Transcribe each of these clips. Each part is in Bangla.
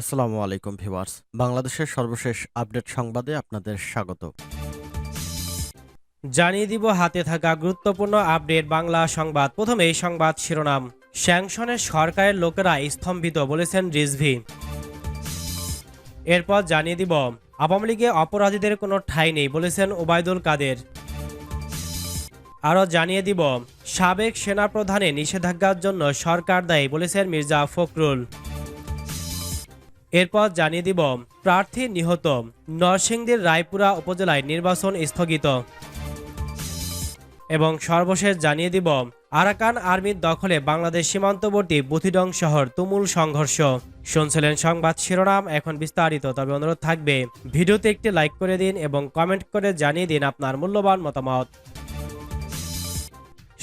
আসসালামু আলাইকুম ভিউয়ার্স। বাংলাদেশের সর্বশেষ আপডেট সংবাদে আপনাদের স্বাগত। জানিয়ে দিব হাতে থাকা গুরুত্বপূর্ণ আপডেট বাংলা সংবাদ। প্রথমে এই সংবাদ শিরোনাম, স্যাংশনের সরকারের লোকেরা স্তম্ভিত বলেছেন রিজভি। এরপর জানিয়ে দিব, আওয়ামী লীগে অপরাধীদের কোনো ঠাঁই নেই বলেছেন ওবায়দুল কাদের। আরও জানিয়ে দিব, সাবেক সেনাপ্রধানে নিষেধাজ্ঞার জন্য সরকার দায়ী বলেছেন মির্জা ফখরুল। এরপর জানিয়ে দিব, প্রার্থী নিহত, নরসিংদীর রায়পুরা উপজেলায় নির্বাচন স্থগিত। এবং সর্বশেষ জানিয়ে দিব, আরাকান আর্মির দখলে বাংলাদেশ সীমান্তবর্তী বুথিডং শহর তুমুল সংঘর্ষ। শুনছিলেন সংবাদ শিরোনাম, এখন বিস্তারিত। তবে অনুরোধ থাকবে, ভিডিওতে একটি লাইক করে দিন এবং কমেন্ট করে জানিয়ে দিন আপনার মূল্যবান মতামত।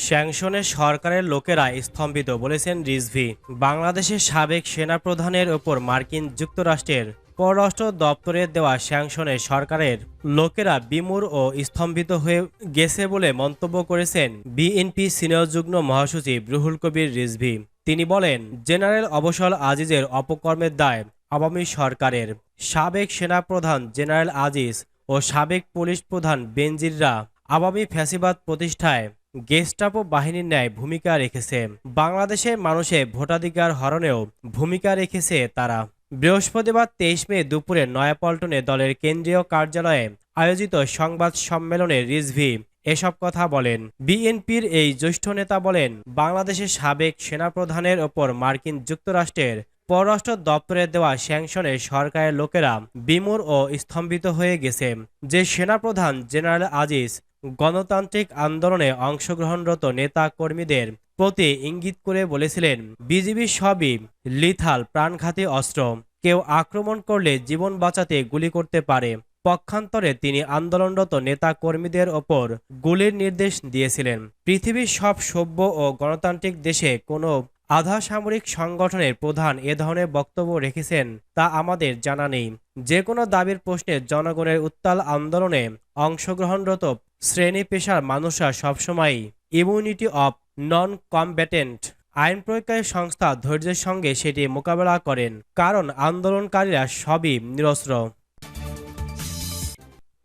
স্যাংশনে সরকারের লোকেরা স্তম্ভিত বলেছেন রিজভি। বাংলাদেশের সাবেক সেনাপ্রধানের ওপর মার্কিন যুক্তরাষ্ট্রের পররাষ্ট্র দপ্তরের দেওয়া স্যাংশনে সরকারের লোকেরা বিমূর ও স্তম্ভিত হয়ে গেছে বলে মন্তব্য করেছেন বিএনপি সিনিয়র যুগ্ম মহাসচিব রুহুল কবির রিজভি। তিনি বলেন, জেনারেল অবসর আজিজের অপকর্মের দায় আওয়ামী সরকারের। সাবেক সেনাপ্রধান জেনারেল আজিজ ও সাবেক পুলিশ প্রধান বেনজিররা আওয়ামী ফ্যাসিবাদ প্রতিষ্ঠায় গেস্টাপো বাহিনীর ন্যায় ভূমিকা রেখেছে। বাংলাদেশের মানুষের ভোটাধিকার হরণেও ভূমিকা রেখেছে তারা। বৃহস্পতিবার তেইশ মে দুপুরে নয়াপল্টনে দলের কেন্দ্রীয় কার্যালয়ে আয়োজিত সংবাদ সম্মেলনে রিজভি এসব কথা বলেন। বিএনপির এই জ্যেষ্ঠ নেতা বলেন, বাংলাদেশের সাবেক সেনাপ্রধানের ওপর মার্কিন যুক্তরাষ্ট্রের পররাষ্ট্র দপ্তরের দেওয়া স্যাংশনে সরকারের লোকেরা বিমূর ও স্তম্ভিত হয়ে গেছে। যে সেনাপ্রধান জেনারেল আজিজ গণতান্ত্রিক আন্দোলনে অংশগ্রহণরত নেতা কর্মীদের প্রতি ইঙ্গিত করে বলেছিলেন, বিজিবি সবই লিথাল প্রাণঘাতী অস্ত্র। কেউ আক্রমণ করলে জীবন বাঁচাতে গুলি করতে পারে। পক্ষান্তরে তিনি আন্দোলনরত নেতা কর্মীদের ওপর গুলির নির্দেশ দিয়েছিলেন। পৃথিবীর সব সভ্য ও গণতান্ত্রিক দেশে কোনো আধা সামরিক সংগঠনের প্রধান এ ধরনের বক্তব্য রেখেছেন তা আমাদের জানা নেই। যে কোনো দাবির প্রশ্নে জনগণের উত্তাল আন্দোলনে অংশগ্রহণরত শ্রেণি পেশার মানুষরা সবসময় ইমিউনিটি অফ নন কমব্যাটেন্ট আইন প্রয়োগকারী সংস্থা ধৈর্যের সঙ্গে সেটি মোকাবেলা করেন, কারণ আন্দোলনকারীরা সবই নিরস্ত্র।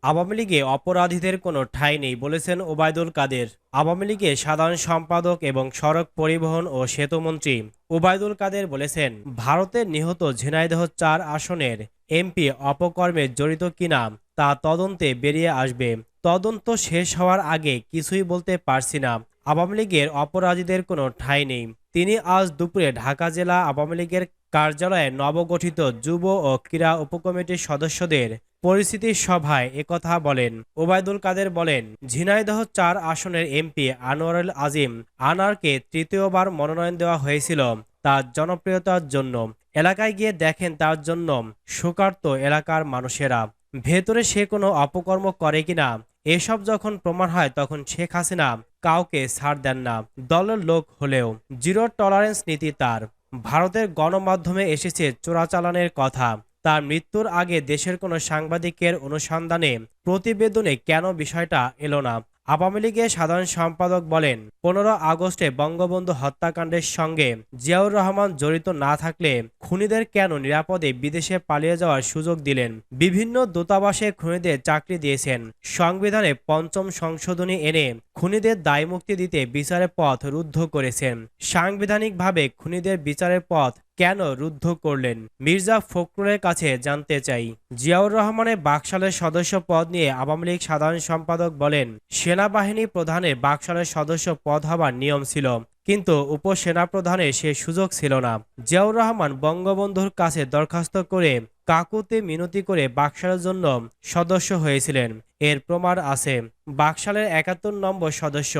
আওয়ামী লীগে অপরাধীদের কোনো ঠাঁই নেই বলেছেন ওবায়দুল কাদের। আওয়ামী লীগের সাধারণ সম্পাদক এবং সড়ক পরিবহন ও সেতুমন্ত্রী ওবায়দুল কাদের বলেছেন ভারতের নিহত ঝিনাইদহ চার আসনের এমপি অপকর্মে জড়িত কিনা তা তদন্তে বেরিয়ে আসবে। তদন্ত শেষ হওয়ার আগে কিছুই বলতে পারছি না। আওয়ামী লীগের অপরাধীদের কোনো ঠাঁই নেই। তিনি আজ দুপুরে ঢাকা জেলা আওয়ামী লীগের কার্যালয়ে নবগঠিত যুব ও ক্রীড়া উপকমিটির সদস্যদের পরিস্থিতি সভায় একথা বলেন। ওবায়দুল কাদের বলেন, ঝিনাইদহ চার আসনের এমপি আনোয়ারুল আজিম আনারকে তৃতীয়বার মনোনয়ন দেওয়া হয়েছিল তার জনপ্রিয়তার জন্য। এলাকায় গিয়ে দেখেন তার জন্য শোকার্ত এলাকার মানুষেরা। ভেতরে সে কোনো অপকর্ম করে কিনা এসব যখন প্রমাণ হয়, তখন শেখ হাসিনা কাউকে ছাড় দেন না। দলের লোক হলেও জিরো টলারেন্স নীতি তার। ভারতের গণমাধ্যমে এসেছে চোরাচালানের কথা। তার মৃত্যুর আগে দেশের কোনো সাংবাদিকের অনুসন্ধানে প্রতিবেদনে কেন বিষয়টা এলো না? আওয়ামী লীগের সাধারণ সম্পাদক বলেন, পনেরো আগস্টে বঙ্গবন্ধু হত্যাকাণ্ডের সঙ্গে জিয়াউর রহমান জড়িত না থাকলে খুনিদের কেন নিরাপদে বিদেশে পালিয়ে যাওয়ার সুযোগ দিলেন? বিভিন্ন দূতাবাসে খুনিদের চাকরি দিয়েছেন। সংবিধানে পঞ্চম সংশোধনী এনে খুনিদের দায়মুক্তি দিতে বিচারের পথ রুদ্ধ করেছেন। সাংবিধানিকভাবে খুনিদের বিচারের পথ কেন রুদ্ধ করলেন? মির্জা ফখরুলের কাছে জানতে চাই। জিয়াউর রহমানের বাকশালের সদস্য পদ নিয়ে আওয়ামী লীগ সাধারণ সম্পাদক বলেন, সেনাবাহিনী প্রধানের বাকশালের সদস্য পদ হবার নিয়ম ছিল, কিন্তু উপসেনাপ্রধানের সে সুযোগ ছিল না। জিয়াউর রহমান বঙ্গবন্ধুর কাছে দরখাস্ত করে কাকুতে মিনতি করে বাকশালের জন্য সদস্য হয়েছিলেন। এর প্রমাণ আছে, বাকশালের একাত্তর নম্বর সদস্য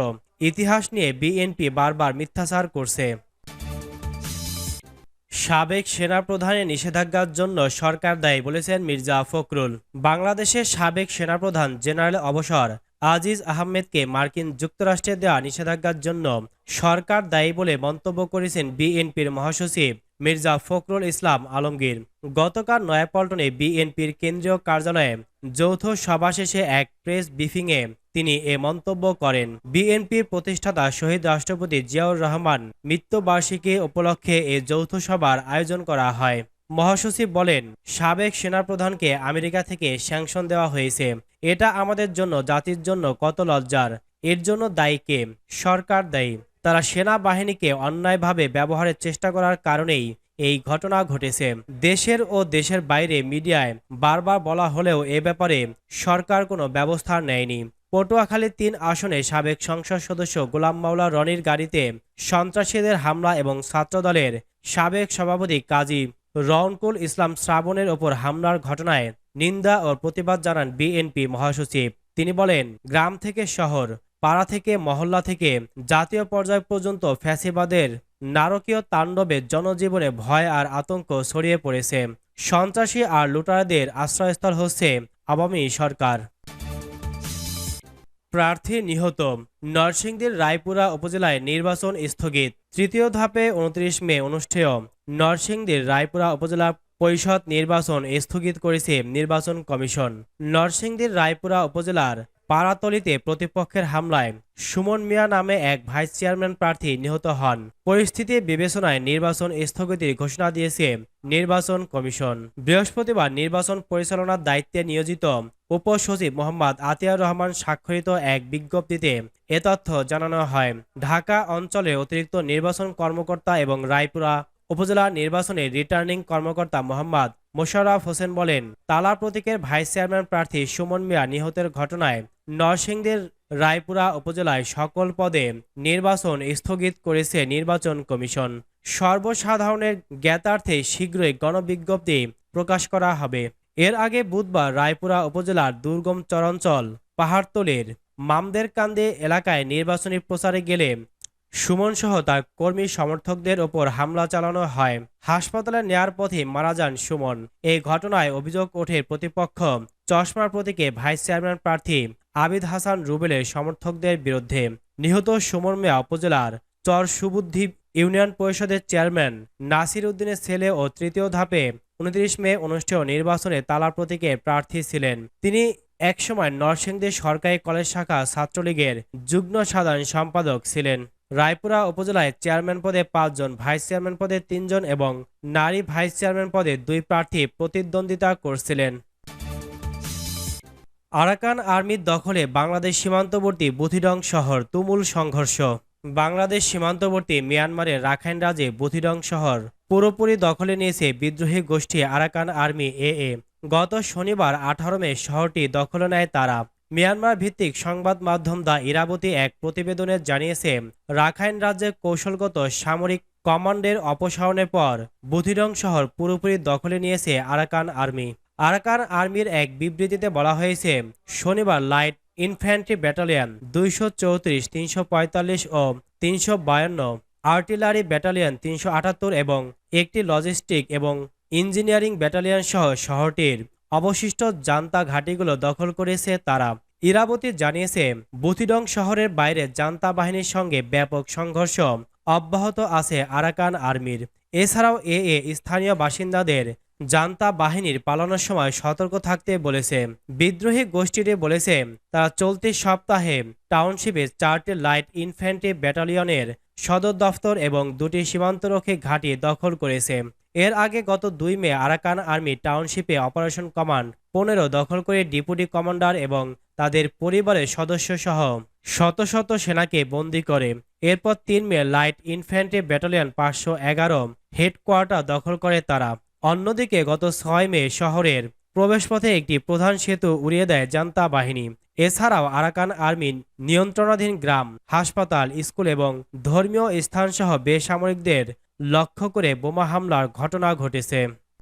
ইতিহাস নিয়ে বিএনপি বারবার মিথ্যাচার করছে। সাবেক সেনাপ্রধানের নিষেধাজ্ঞার জন্য সরকার দায়ী বলেছেন মির্জা ফখরুল। বাংলাদেশের সাবেক সেনাপ্রধান জেনারেল অবসর আজিজ আহমেদকে মার্কিন যুক্তরাষ্ট্রে দেওয়া নিষেধাজ্ঞার জন্য সরকার দায়ী বলে মন্তব্য করেছেন বিএনপির মহাসচিব মির্জা ফখরুল ইসলাম আলমগীর। গতকাল নয়াপল্টনে বিএনপির কেন্দ্রীয় কার্যালয়ে যৌথ সভা শেষে এক প্রেস ব্রিফিংয়ে তিনি এ মন্তব্য করেন। বিএনপির প্রতিষ্ঠাতা শহীদ রাষ্ট্রপতি জিয়াউর রহমান মৃত্যুবার্ষিকী উপলক্ষে এ যৌথ সভার আয়োজন করা হয়। মহাসচিব বলেন, সাবেক সেনাপ্রধানকে আমেরিকা থেকে স্যাংশন দেওয়া হয়েছে। এটা আমাদের জন্য, জাতির জন্য কত লজ্জার। এর জন্য দায়ী কে? সরকার দায়ী। তারা সেনাবাহিনীকে অন্যায়ভাবে ব্যবহারের চেষ্টা করার কারণেই এই ঘটনা ঘটেছে। দেশের ও দেশের বাইরে মিডিয়ায় বারবার বলা হলেও এ ব্যাপারে সরকার কোনো ব্যবস্থা নেয়নি। পটুয়াখালী তিন আসনে সাবেক সংসদ সদস্য গোলাম মাওলা রনির গাড়িতে সন্ত্রাসীদের হামলা এবং ছাত্রদলের সাবেক সভাপতি কাজী রওনকুল ইসলাম শ্রাবণের ওপর হামলার ঘটনায় নিন্দা ও প্রতিবাদ জানান বিএনপি মহাসচিব। তিনি বলেন, গ্রাম থেকে শহর, পাড়া থেকে মহল্লা থেকে জাতীয় পর্যায় পর্যন্ত ফ্যাসিবাদের নারকীয় তাণ্ডবে জনজীবনে ভয় আর আতঙ্ক ছড়িয়ে পড়েছে। সন্ত্রাসী আর লুটারদের আশ্রয়স্থল হচ্ছে আওয়ামী সরকার। প্রার্থী নিহত। নরসিংদীর রায়পুরা উপজেলায় নির্বাচন স্থগিত। তৃতীয় ধাপে উনত্রিশ মে অনুষ্ঠেয়। নরসিংদীর রায়পুরা উপজেলা পরিষদ নির্বাচন স্থগিত করেছে নির্বাচন কমিশন। নরসিংদীর রায়পুরা উপজেলার পাড়াতলিতে প্রতিপক্ষের হামলায় সুমন মিয়া নামে এক ভাইস চেয়ারম্যান প্রার্থী নিহত হন। পরিস্থিতি বিবেচনায় নির্বাচন স্থগিতের ঘোষণা দিয়েছে নির্বাচন কমিশন। বৃহস্পতিবার নির্বাচন পরিচালনার দায়িত্বে নিয়োজিত উপসচিব মোহাম্মদ আতিয়ার রহমান স্বাক্ষরিত এক বিজ্ঞপ্তিতে এ তথ্য জানানো হয়। ঢাকা অঞ্চলে অতিরিক্ত নির্বাচন কর্মকর্তা এবং রায়পুরা উপজেলা নির্বাচনের রিটার্নিং কর্মকর্তা মোহাম্মদ মোশাররফ হোসেন বলেন, তালা প্রতীকের ভাইস চেয়ারম্যান প্রার্থী সুমন মিয়া নিহতের ঘটনায় নরসিংদীর রায়পুরা উপজেলায় সকল পদে নির্বাচন স্থগিত করেছে নির্বাচন কমিশন। সর্বসাধারণের জ্ঞাতার্থে শীঘ্রই গণবিজ্ঞপ্তি প্রকাশ করা হবে। এর আগে বুধবার রায়পুরা উপজেলার দুর্গম চরাঞ্চল পাহাড়তলের মামদের কান্দে এলাকায় নির্বাচনী প্রচারে গেলে সুমন সহ তার কর্মী সমর্থকদের ওপর হামলা চালানো হয়। হাসপাতালে নেয়ার পথে মারা যান সুমন। এই ঘটনায় অভিযোগ ওঠে প্রতিপক্ষ চশমার প্রতীকে ভাইস চেয়ারম্যান প্রার্থী আবিদ হাসান রুবেলের সমর্থকদের বিরুদ্ধে। নিহত সুমন মিয়া উপজেলার চর সুবুদ্ধি ইউনিয়ন পরিষদের চেয়ারম্যান নাসির উদ্দিনের ছেলে ও তৃতীয় ধাপে উনত্রিশ মে অনুষ্ঠেয় নির্বাচনে তালা প্রতীকে প্রার্থী ছিলেন। তিনি একসময় নরসিংদী সরকারি কলেজ শাখা ছাত্রলীগের যুগ্ম সাধারণ সম্পাদক ছিলেন। রায়পুরা উপজেলায় চেয়ারম্যান পদে পাঁচজন, ভাইস চেয়ারম্যান পদে তিনজন এবং নারী ভাইস চেয়ারম্যান পদে দুই প্রার্থী প্রতিদ্বন্দ্বিতা করছিলেন। আরাকান আর্মির দখলে বাংলাদেশ সীমান্তবর্তী বুথিডং শহর তুমুল সংঘর্ষ। বাংলাদেশ সীমান্তবর্তী মিয়ানমারের রাখাইন রাজ্যে বুথিডং শহর পুরোপুরি দখলে নিয়েছে বিদ্রোহী গোষ্ঠী আরাকান আর্মি এ এ। গত শনিবার আঠারো মে শহরটি দখলে নেয় তারা। মিয়ানমার ভিত্তিক সংবাদ মাধ্যম দা ইরাবতী এক প্রতিবেদনে জানিয়েছে, রাখাইন রাজ্যের কৌশলগত সামরিক কমান্ডের অপসারণের পর বুথিডং শহর পুরোপুরি দখলে নিয়েছে আরাকান আর্মি। আরাকান আর্মির এক বিবৃতিতে বলা হয়েছে, শনিবার লাইট ইনফ্যান্ট্রি ব্যাটালিয়ন দুইশো চৌত্রিশ, তিনশো পঁয়তাল্লিশ ও তিনশো বায়ান্ন আর্টিলারি ব্যাটালিয়ন তিনশো আটাত্তর এবং একটি লজিস্টিক এবং ইঞ্জিনিয়ারিং ব্যাটালিয়ন সহ শহরটির অবশিষ্ট জান্তা ঘাঁটিগুলো দখল করেছে তারা। ইরাবতী জানিয়েছে, বুথিডং শহরের বাইরে জান্তা বাহিনীর সঙ্গে ব্যাপক সংঘর্ষ অব্যাহত আছে আরাকান আর্মির। এছাড়াও এ এ স্থানীয় বাসিন্দাদের জান্তা বাহিনীর পালানোর সময় সতর্ক থাকতে বলেছে। বিদ্রোহী গোষ্ঠীটি বলেছে, তারা চলতি সপ্তাহে টাউনশিপে চারটি লাইট ইনফ্যান্ট্রি ব্যাটালিয়নের সদর দফতর এবং দুটি সীমান্তরক্ষী ঘাঁটি দখল করেছে। এর আগে গত দুই মে আরাকান আর্মি টাউনশিপে অপারেশন কমান্ড পনেরো দখল করে ডিপুটি কমান্ডার এবং তাদের পরিবারের সদস্য সহ শত শত সেনাকে বন্দী করে। এরপর তিন মে লাইট ইনফ্যান্ট্রি ব্যাটালিয়ন পাঁচশো এগারো হেডকোয়ার্টার দখল করে তারা। অন্যদিকে গত ছয় মে শহরের প্রবেশপথে একটি প্রধান সেতু উড়িয়ে দেয় জান্তা বাহিনী। এছাড়াও আরাকান আর্মির নিয়ন্ত্রণাধীন গ্রাম, হাসপাতাল, স্কুল এবং ধর্মীয় স্থানসহ বেসামরিকদের লক্ষ্য করে বোমা হামলার ঘটনা ঘটেছে।